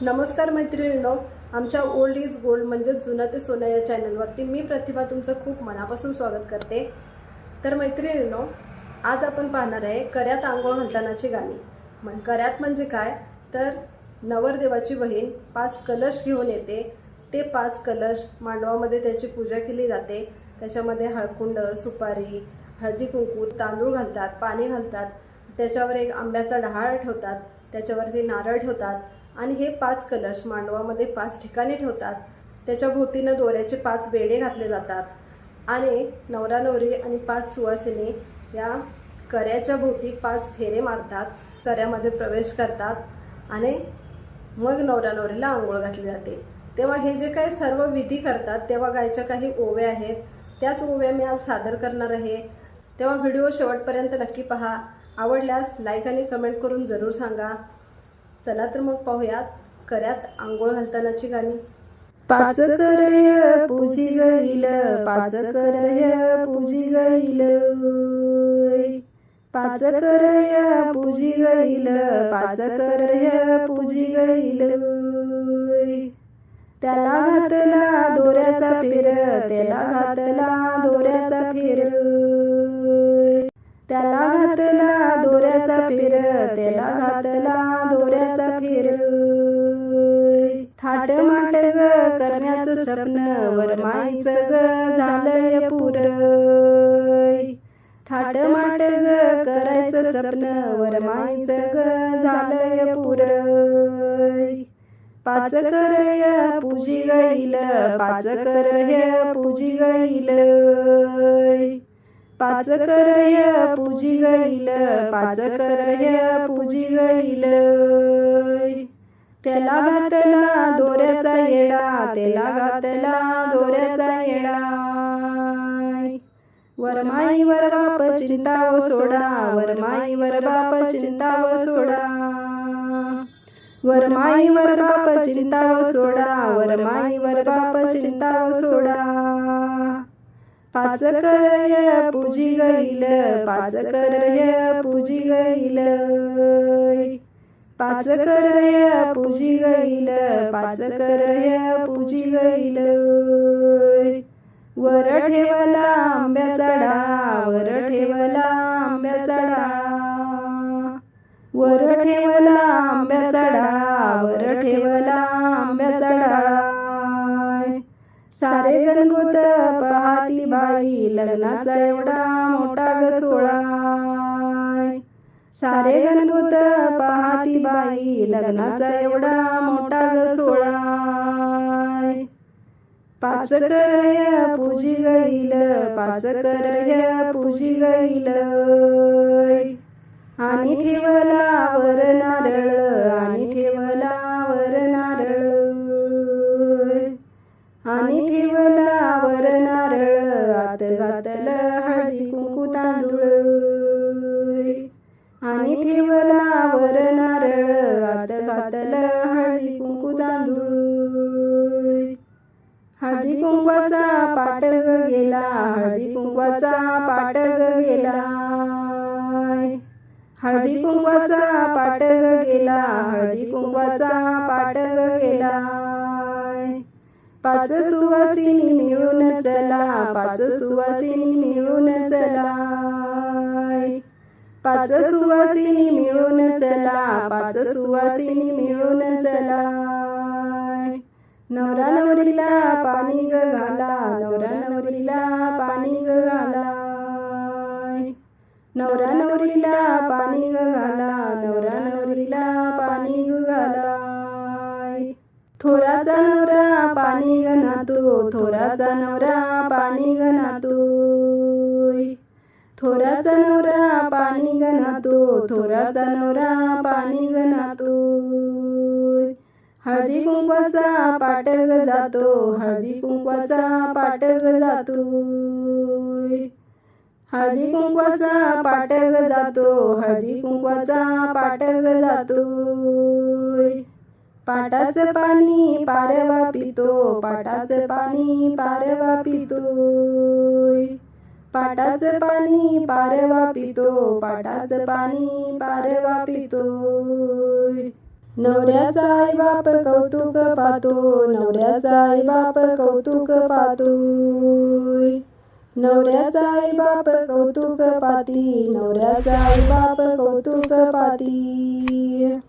नमस्कार मैत्रिणींनो आमच्या ओल्ड इज गोल्ड म्हणजे जुनं ते सोनं या चॅनलवरती मी प्रतिभा तुमचं खूप मनापासून स्वागत करते. तर मैत्रिणींनो आज आपण पाहणार आहे कर्यात आंघोळ घालतानाची गाणी. मग कर्यात म्हणजे काय? तर नवरदेवाची बहीण पाच कलश घेऊन येते. ते पाच कलश मांडवामध्ये त्याची पूजा केली जाते. त्याच्यामध्ये हळकुंड सुपारी हळदी कुंकू तांदूळ घालतात पाणी घालतात. त्याच्यावर एक आंब्याचा डहाळ ठेवतात. त्याच्यावरती नारळ ठेवतात. आणि हे पाच कलश मांडवामध्ये पाच ठिकाणी ठेवतात. त्याच्या भोवतीनं दोऱ्याचे पाच बेडे घातले जातात. आणि नवरा नवरी आणि पाच सुवासिनी या कऱ्याच्या भोवती पाच फेरे मारतात. कऱ्यामध्ये प्रवेश करतात आणि मग नवरा नवरीला आंघोळ घातली जाते. तेव्हा हे जे काही सर्व विधी करतात तेव्हा गायच्या काही ओव्या आहेत. त्याच ओव्या मी आज सादर करणार आहे. तेव्हा व्हिडिओ शेवटपर्यंत नक्की पहा. आवडल्यास लाईक आणि कमेंट करून जरूर सांगा. चला तर मग पाहूयात कर्यात आंघोळ घालतानाची गाणी. पाच करय पूजी गईल पाच करय पूजी गईल पाच करय पूजी गईल पाच करय पूजी गईल त्याला घातला दोऱ्याचा फिर त्याला घातला दोऱ्याचा फिर. त्याला घातला दोऱ्याचा फिर त्याला घातला दोऱ्याचा फिर. थाट माट ग करण्याचं स्वप्न वरमाईचं ग झालंय पुर. थाट माट ग करायचं स्वप्न वरमाईचं ग झालंय पुर. पाच करय पूजी गईल पाच करय पूजी गईल. पाच करय पूजी गईल पाच करय पूजी गईल त्याला घातला दोऱ्याचा येडा त्याला घातला दोऱ्याचा येडा. वरमाई वर बाप चिंताव सोडा वरमाई वर बाप चिंताव सोडा. वरमाई वर बाप चिंताव सोडा वरमाई वर बाप चिंताव सोडा. पाच करय पूजी गईल पाच करय पूजी गईल पाच करय पूजी गईल पाच करय पूजी गईल वर ठेवला आंब्याचा डा वर ठेवला आंब्याचा डा। वर ठेवला आंब्याचा डा वर ठेवला आंब्याचा डाळा सारे गणगोत पहाती बाई लग्नाचा एवढा मोठा ग सोळा सारे गणगोत पहाती बाई लग्नाचा एवढा मोठा ग सोळा पाच करय पूजी गईल पाच करय पूजी गईल. आणि ठेवला वर नारळ आणि ठेवला आणि ठेवला वर नारळ आत घातलं हळदी कुंकू तांदूळ. आणि ठेवला वर नारळ आत घातलं हळदी कुंकू तांदूळ. हळदी कुंकवाचा पाटग गेला हळदी कुंकवाचा पाटग गेला. हळदी कुंकवाचा पाटग गेला हळदी कुंकवाचा पाटग गेला. पाच सुवासिनी मिळून चला पाच सुवासिनी मिळून चला. पाच सुवासिनी मिळून चला पाच सुवासिनी मिळून चला. नवरा नवरीला पाणी ग घाला नवरा नवरीला पाणी ग घाला. नवरा नवरीला पाणी ग घाला नवरा नवरीला पाणी ग घाला. थोराचा नवरा पाणी ग नातो थोराचा नवरा पाणी ग नातो थोराचा नवरा पाणी ग नातो थोराचा नवरा पाणी ग हळदी कुंकवाचा पाटग जातो हळदी कुंकवाचा पाटग जातो. हळदी कुंकवाचा पाटग जातो हळदी कुंकवाचा पाटग जातो. पाटाचं पाणी पारवा पितो पाटाचं पाणी पारवा पितो पाटाचं पाणी पारवा पितो पाटाचं पाणी पारवा पितो नवऱ्याचा आई बाप कौतुक पातो नवऱ्याचा आई बाप कौतुक पातोय. नवऱ्याचा आई बाप कौतुक पाती नवऱ्याचा आई बाप कौतुक पाती.